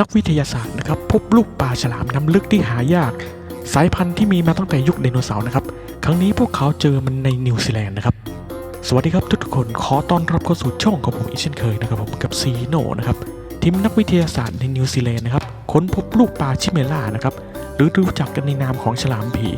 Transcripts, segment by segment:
นักวิทยาศาสตร์นะครับพบลูกปลาฉลามน้ำลึกที่หายาก สายพันธุ์ที่มีมาตั้งแต่ยุคไดโนเสาร์นะครับ ครั้งนี้พวกเขาเจอมันในนิวซีแลนด์นะครับ สวัสดีครับทุกคนขอต้อนรับเข้าสู่ช่องของผมอีกเช่นเคยนะครับผมกับซีโนนะครับทีมนักวิทยาศาสตร์ในนิวซีแลนด์นะครับค้นพบลูกปลาชิเมล่านะครับหรือรู้จักกันในนามของฉลามผี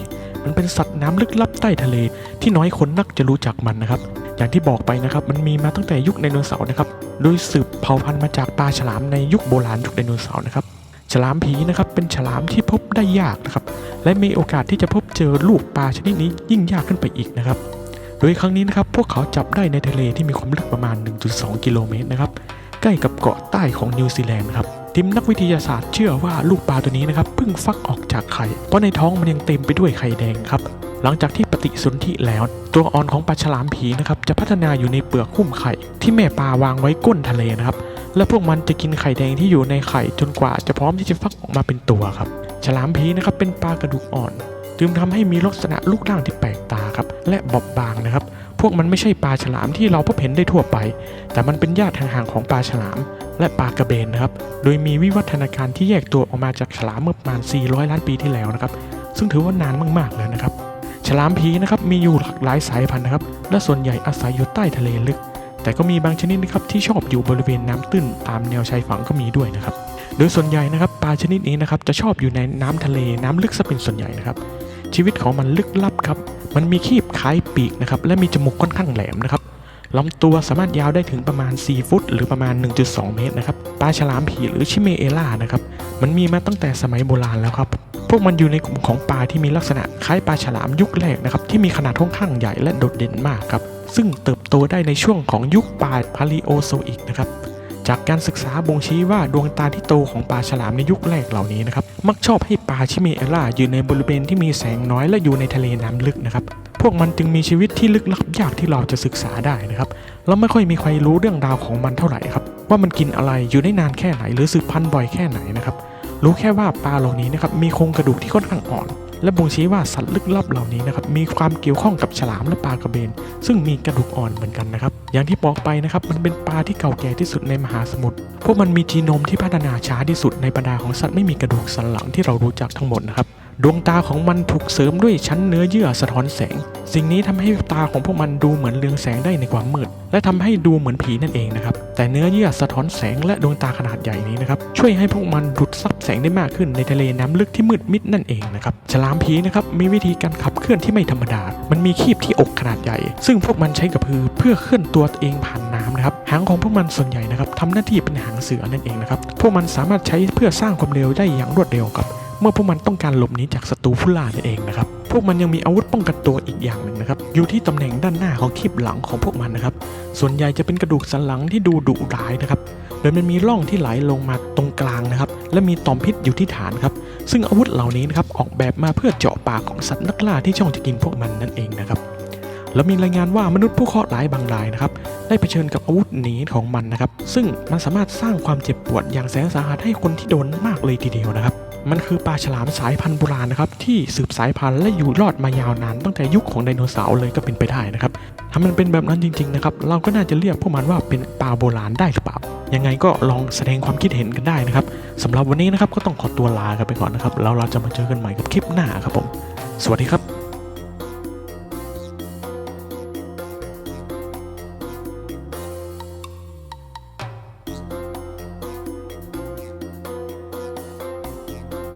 มันเป็นสัตว์น้ำลึกลับใต้ทะเล ที่น้อยคนนักจะรู้จักมันนะครับ อย่างที่บอกไปนะครับ มันมีมาตั้งแต่ยุคไดโนเสาร์นะครับ โดยสืบเผ่าพันธุ์มาจากปลาฉลามในยุคโบราณยุคไดโนเสาร์นะครับ ฉลามผีนะครับ เป็นฉลามที่พบได้ยากนะครับ และมีโอกาสที่จะพบเจอลูกปลาชนิดนี้ยิ่งยากขึ้นไปอีกนะครับ โดยครั้งนี้นะครับ พวกเขาจับได้ในทะเลที่มีความลึกประมาณ 1.2 กิโลเมตรนะครับ ใกล้กับเกาะใต้ของนิวซีแลนด์นะครับ ทีมนักวิทยาศาสตร์เชื่อว่าลูกปลาตัวนี้นะครับเพิ่งฟักออกจากไข่ เพราะในท้องมันยังเต็มไปด้วยไข่แดงครับหลังจากที่ปฏิสนธิแล้ว ตัวอ่อนของปลาฉลามผีนะครับจะพัฒนาอยู่ในเปลือกหุ้มไข่ ที่แม่ปลาวางไว้ก้นทะเลนะครับและพวกมันจะกินไข่แดงที่อยู่ในไข่จนกว่าจะพร้อมที่จะฟักออกมาเป็นตัวครับ ฉลามผีนะครับเป็นปลากระดูกอ่อน จึงทำให้มีลักษณะรูปร่างที่แปลกตาครับและบอบบางนะครับ พวกมันไม่ใช่ปลาฉลามที่เราพบเห็นได้ทั่วไป แต่มันเป็นญาติห่างๆของปลาฉลาม และปลากระเบนนะครับ โดยมีวิวัฒนาการที่แยกตัวออกมาจากฉลามเมื่อประมาณ 400 ล้านปีที่แล้วนะครับ ซึ่งถือว่านานมากๆแล้วนะครับ ฉลามผีนะครับมีอยู่หลากหลายสายพันธุ์นะครับ และส่วนใหญ่อาศัยอยู่ใต้ทะเลลึก แต่ก็มีบางชนิดนะครับที่ชอบอยู่บริเวณน้ำตื้นตามแนวชายฝั่งก็มีด้วยนะครับ โดยส่วนใหญ่นะครับปลาชนิดนี้นะครับจะชอบอยู่ในน้ำทะเลน้ำลึกซะเป็นส่วนใหญ่นะครับ ชีวิตของมันลึกลับครับ มันมีคีบคล้ายปีกนะครับ และมีจมูกค่อนข้างแหลมนะครับ ลำตัวสามารถยาวได้ถึงประมาณ 4 ฟุต หรือประมาณ 1.2 เมตรนะครับปลาฉลามผีหรือชิเมเอล่านะครับมันมีมาตั้งแต่สมัยโบราณแล้วครับ พวกมันอยู่ในกลุ่มของปลาที่มีลักษณะคล้ายปลาฉลามยุคแรกนะครับที่มีขนาดค่อนข้างใหญ่และโดดเด่นมากครับซึ่งเติบโตได้ในช่วงของยุคปลาพาลิโอโซอิกนะครับ จากการศึกษาบ่งชี้ว่าดวงตาที่โตของปลาฉลามในยุคแรกเหล่านี้นะครับ มักชอบให้ปลาชิเมเอล่าอยู่ในบริเวณที่มีแสงน้อยและอยู่ในทะเลน้ำลึกนะครับ พวกมันจึงมีชีวิตที่ลึกลับยากที่เราจะศึกษาได้นะครับแล้วไม่ค่อยมีใครรู้เรื่องราวของมันเท่าไหร่ครับ ว่ามันกินอะไรอยู่ได้นานแค่ไหน หรือสืบพันธุ์บ่อยแค่ไหนนะครับ รู้แค่ว่าปลาเหล่านี้นะครับมีโครงกระดูกที่ค่อนข้างอ่อน และบ่งชี้ว่าสัตว์ลึกลับเหล่านี้นะครับมีความเกี่ยวข้องกับฉลามและปลากระเบน ซึ่งมีกระดูกอ่อนเหมือนกันนะครับ อย่างที่บอกไปนะครับมันเป็นปลาที่เก่าแก่ที่สุดในมหาสมุทรพวกมันมีจีโนมที่พัฒนาช้าที่สุดในบรรดาของสัตว์ไม่มีกระดูกสันหลังที่เรารู้จักทั้งหมดนะครับดวงตาของมันถูกเสริมด้วยชั้นเนื้อเยื่อสะท้อนแสง สิ่งนี้ทำให้ตาของพวกมันดูเหมือนเรืองแสงได้ในความมืด และทำให้ดูเหมือนผีนั่นเองนะครับ แต่เนื้อเยื่อสะท้อนแสงและดวงตาขนาดใหญ่นี้นะครับ ช่วยให้พวกมันดูดซับแสงได้มากขึ้นในทะเลน้ำลึกที่มืดมิดนั่นเองนะครับ ฉลามผีนะครับมีวิธีการขับเคลื่อนที่ไม่ธรรมดา มันมีคีบที่อกขนาดใหญ่ ซึ่งพวกมันใช้กระพือเพื่อเคลื่อนตัวเองผ่านน้ำนะครับ หางของพวกมันส่วนใหญ่นะครับทำหน้าที่เป็นหางเสือนั่นเองนะครับ พวกมันสามารถใช้เพื่อสร้างความเร็วได้อย่างรวดเร็วครับ เมื่อพวกมันต้องการหลบหนีจากศัตรูผู้ล่านั่นเองนะครับ พวกมันยังมีอาวุธป้องกันตัวอีกอย่างหนึ่งนะครับ อยู่ที่ตำแหน่งด้านหน้าของคลิปหลังของพวกมันนะครับ ส่วนใหญ่จะเป็นกระดูกสันหลังที่ดูดุร้ายนะครับ โดยมันมีร่องที่ไหลลงมาตรงกลางนะครับ และมีต่อมพิษอยู่ที่ฐานครับ ซึ่งอาวุธเหล่านี้นะครับออกแบบมาเพื่อเจาะปากของสัตว์นักล่าที่ช่องจะกินพวกมันนั่นเองนะครับแล้วมีรายงานว่ามนุษย์ผู้เคราะห์ร้ายบางรายนะครับได้เผชิญกับอาวุธหนีของมันนะครับ ซึ่งมันสามารถสร้างความเจ็บปวดอย่างแสนสาหัสให้คนที่โดนมากเลยทีเดียวนะครับ มันคือปลาฉลามสายพันธุ์โบราณนะครับที่สืบสายพันธุ์และอยู่รอดมายาวนานตั้งแต่ยุคของไดโนเสาร์เลยก็เป็นไปได้นะครับถ้ามันเป็นแบบนั้นจริงๆนะครับเราก็น่าจะเรียกพวกมันว่าเป็นปลาโบราณได้หรือเปล่า ยังไงก็ลองแสดงความคิดเห็นกันได้นะครับสำหรับวันนี้นะครับก็ต้องขอตัวลากันไปก่อนนะครับแล้วเราจะมาเจอกันใหม่กับคลิปหน้าครับผม สวัสดีครับ